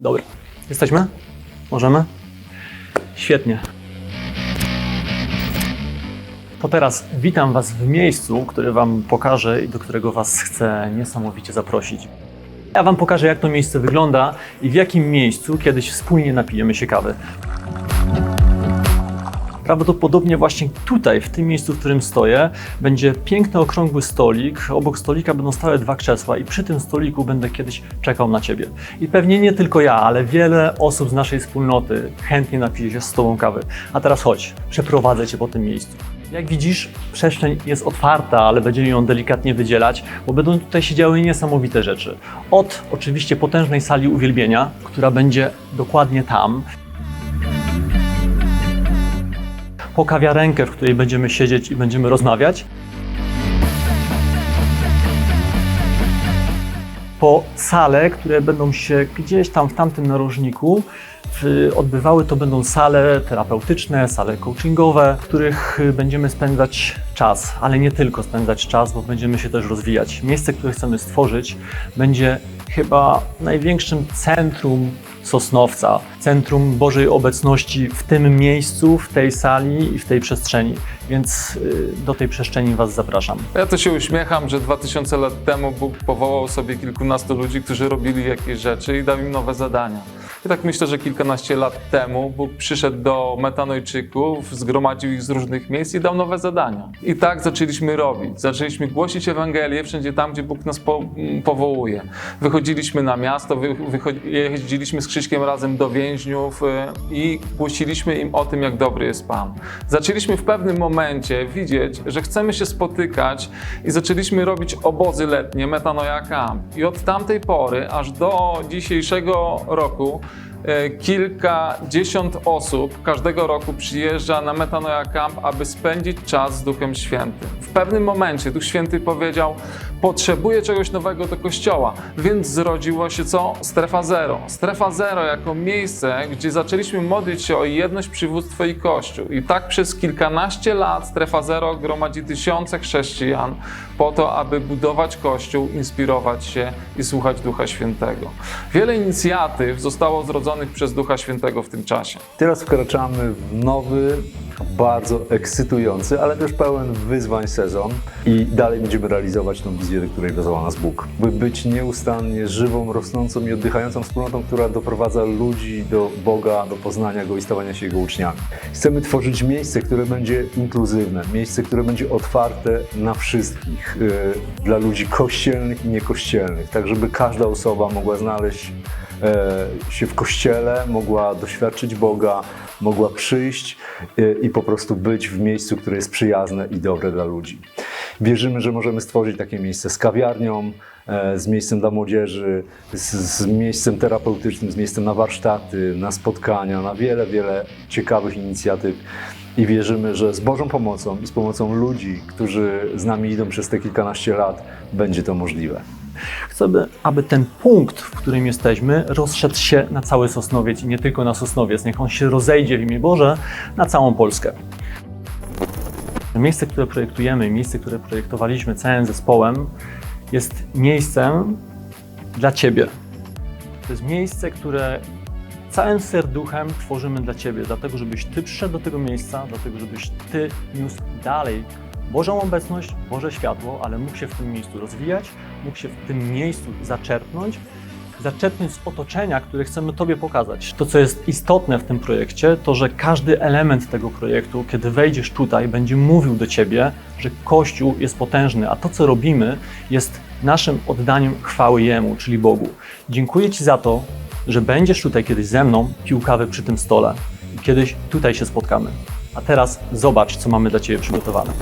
Dobra. Jesteśmy? Możemy? Świetnie. To teraz witam Was w miejscu, które Wam pokażę i do którego Was chcę niesamowicie zaprosić. Ja Wam pokażę, jak to miejsce wygląda i w jakim miejscu kiedyś wspólnie napijemy się kawy. Prawdopodobnie właśnie tutaj, w tym miejscu, w którym stoję, będzie piękny, okrągły stolik. Obok stolika będą stałe dwa krzesła, i przy tym stoliku będę kiedyś czekał na Ciebie. I pewnie nie tylko ja, ale wiele osób z naszej wspólnoty chętnie napije się z Tobą kawy. A teraz chodź, przeprowadzę Cię po tym miejscu. Jak widzisz, przestrzeń jest otwarta, ale będziemy ją delikatnie wydzielać, bo będą tutaj się działy niesamowite rzeczy. Od oczywiście potężnej sali uwielbienia, która będzie dokładnie tam, po kawiarenkę, w której będziemy siedzieć i będziemy rozmawiać, po sale, które będą się gdzieś tam w tamtym narożniku odbywały, to będą sale terapeutyczne, sale coachingowe, w których będziemy spędzać czas, ale nie tylko spędzać czas, bo będziemy się też rozwijać. Miejsce, które chcemy stworzyć, będzie chyba największym centrum Sosnowca, centrum Bożej obecności w tym miejscu, w tej sali i w tej przestrzeni. Więc y, do tej przestrzeni Was zapraszam. Ja to się uśmiecham, że 2000 lat temu Bóg powołał sobie kilkunastu ludzi, którzy robili jakieś rzeczy i dał im nowe zadania. I tak myślę, że kilkanaście lat temu Bóg przyszedł do metanojczyków, zgromadził ich z różnych miejsc i dał nowe zadania. I tak zaczęliśmy robić. Zaczęliśmy głosić Ewangelię wszędzie tam, gdzie Bóg nas po, powołuje. Wychodziliśmy na miasto, jeździliśmy z Krzyśkiem razem do więźniów y, i głosiliśmy im o tym, jak dobry jest Pan. Zaczęliśmy w pewnym momencie widzieć, że chcemy się spotykać i zaczęliśmy robić obozy letnie, Metanoja Camp. I od tamtej pory aż do dzisiejszego roku kilkadziesiąt osób każdego roku przyjeżdża na Metanoja Camp, aby spędzić czas z Duchem Świętym. W pewnym momencie Duch Święty powiedział, potrzebuję czegoś nowego do Kościoła, więc zrodziło się co? Strefa Zero. Strefa Zero jako miejsce, gdzie zaczęliśmy modlić się o jedność, przywództwo i Kościół. I tak przez kilkanaście lat Strefa Zero gromadzi tysiące chrześcijan po to, aby budować Kościół, inspirować się i słuchać Ducha Świętego. Wiele inicjatyw zostało zrodzonych przez Ducha Świętego w tym czasie. Teraz wkraczamy w nowy, bardzo ekscytujący, ale też pełen wyzwań sezon i dalej będziemy realizować tą wizję, do której wezwał nas Bóg. By być nieustannie żywą, rosnącą i oddychającą wspólnotą, która doprowadza ludzi do Boga, do poznania Go i stawania się Jego uczniami. Chcemy tworzyć miejsce, które będzie inkluzywne, miejsce, które będzie otwarte na wszystkich, yy, dla ludzi kościelnych i niekościelnych, tak żeby każda osoba mogła znaleźć się w kościele, mogła doświadczyć Boga, mogła przyjść e, i po prostu być w miejscu, które jest przyjazne i dobre dla ludzi. Wierzymy, że możemy stworzyć takie miejsce z kawiarnią, e, z miejscem dla młodzieży, z, z miejscem terapeutycznym, z miejscem na warsztaty, na spotkania, na wiele, wiele ciekawych inicjatyw. I wierzymy, że z Bożą pomocą i z pomocą ludzi, którzy z nami idą przez te kilkanaście lat, będzie to możliwe. Chcemy, aby ten punkt, w którym jesteśmy, rozszedł się na cały Sosnowiec i nie tylko na Sosnowiec. Niech on się rozejdzie w imię Boże na całą Polskę. Miejsce, które projektujemy, miejsce, które projektowaliśmy całym zespołem, jest miejscem dla Ciebie. To jest miejsce, które całym serduchem tworzymy dla Ciebie, dlatego żebyś Ty przyszedł do tego miejsca, dlatego żebyś Ty niósł dalej Bożą obecność, Boże światło, ale mógł się w tym miejscu rozwijać, mógł się w tym miejscu zaczerpnąć, zaczerpnąć z otoczenia, które chcemy Tobie pokazać. To, co jest istotne w tym projekcie, to, że każdy element tego projektu, kiedy wejdziesz tutaj, będzie mówił do Ciebie, że Kościół jest potężny, a to, co robimy, jest naszym oddaniem chwały Jemu, czyli Bogu. Dziękuję Ci za to, że będziesz tutaj kiedyś ze mną pił kawę przy tym stole i kiedyś tutaj się spotkamy. A teraz zobacz, co mamy dla Ciebie przygotowane.